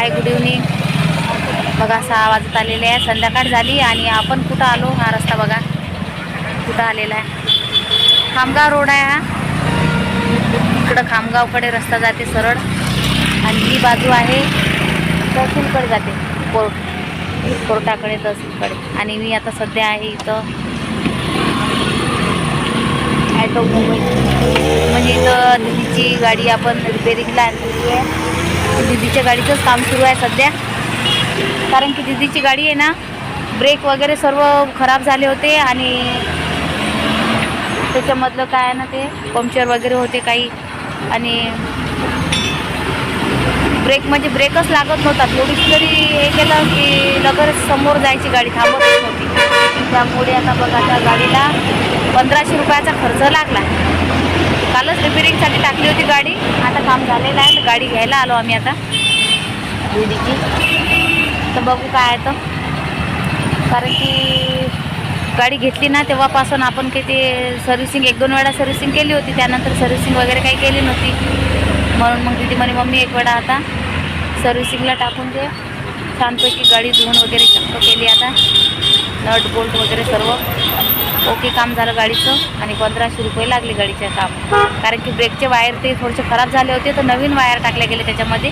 I good evening बघा सहा वाजत आलेले आहे. संध्याकाळ झाली आणि आपण कुठं आलो? हा रस्ता बघा. कुठं आलेला आहे? खामगाव रोड आहे हा. इकडं खामगावकडे रस्ता जाते सरळ. आणि ही बाजू आहे तहसीलकडे जाते. कोर्ट. कोर्टाकडे तहसीलकडे. आणि मी आता सध्या आहे इथं. ॲटो ॲटोमोबाईल म्हणजे इथं दिदीची गाडी आपण रिपेरिंगला आणलेली आहे. दिदीच्या गाडीचंच काम सुरू आहे सध्या. कारण की दिदीची गाडी आहे ना ब्रेक वगैरे सर्व खराब झाले होते आणि त्याच्यामधलं काय आहे ना ते पंक्चर वगैरे होते काही. आणि ब्रेक म्हणजे ब्रेकच लागत नव्हता. थोडीशी जरी हे केलं की लगेच समोर जायची गाडी थांबत नव्हती. त्यामुळे आता बघा त्या गाडीला पंधराशे रुपयाचा खर्च लागला. कालच रिपेरिंगसाठी टाकली होती गाडी. आता काम झालेलं आहे तर गाडी घ्यायला आलो आम्ही आता. दीदीची तर बघू काय तर. कारण की गाडी घेतली ना तेव्हापासून आपण काही ते सर्व्हिसिंग एक दोन वेळा सर्व्हिसिंग केली होती. त्यानंतर सर्व्हिसिंग वगैरे काही केली नव्हती. म्हणून मग तिथे म्हणे मम्मी एक वेळा आता सर्व्हिसिंगला टाकून दे. छानपैकी गाडी धुवून वगैरे चक्क केली आता. नट बोल्ट वगैरे सर्व ओके काम झालं गाडीचं आणि पंधराशे रुपये लागले गाडीचे काम. कारण की ब्रेकचे वायर ते थोडेसे खराब झाले होते तर नवीन वायर टाकले गेले त्याच्यामध्ये.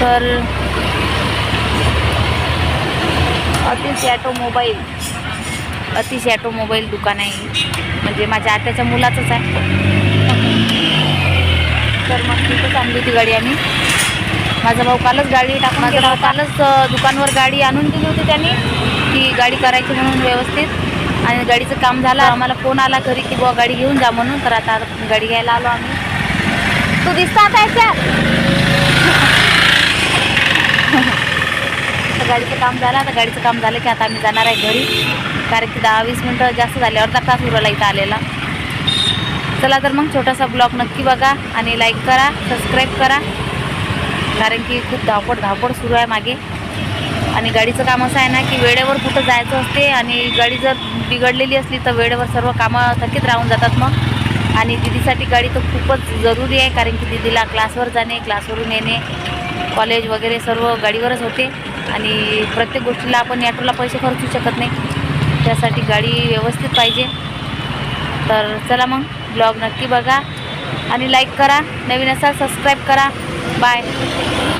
तर अतिश ॲटोमोबाईल अतिश ॲटोमोबाईल दुकान आहे. म्हणजे माझ्या आत्याच्या मुलाचंच आहे. तर मग तिथं आणली होती गाडी आम्ही. माझा भाऊ कालच गाडी टाकून माझा भाऊ कालच दुकानवर गाडी आणून दिली होती त्यांनी ती गाडी करायची म्हणून व्यवस्थित. आणि गाडीचं काम झालं आम्हाला फोन आला घरी की बुवा गाडी घेऊन जा म्हणून तर आता गाडी घ्यायला आलो आम्ही. तू त्या तर गाडीचं काम झालं आता गाडीचं काम झालं की आता आम्ही जाणार आहे घरी. कारण की दहा वीस मिनटं जास्त झाले अर्धा तास उरला इथं आलेला. चला तर मग छोटासा ब्लॉग नक्की बघा आणि लाईक करा सबस्क्राईब करा. कारण की खूप धावपड धावपड सुरू आहे मागे. आणि गाडीचं काम असं आहे ना की वेळेवर कुठं जायचं असते आणि गाडी जर बिघडलेली असली तर वेळेवर सर्व कामं थकीत राहून जातात मग. आणि दिदीसाठी गाडी तर खूपच जरुरी आहे कारण की दिदीला क्लासवर जाणे क्लासवरून येणे कॉलेज वगैरे सर्व गाडीवरच होते. आणि प्रत्येक गोष्टीला आपण ॲटोला पैसे खर्चू शकत नाही. त्यासाठी गाडी व्यवस्थित पाहिजे. तर चला मग ब्लॉग नक्की बघा. आणि लाईक करा. नवीन असाल सबस्क्राईब करा. Bye.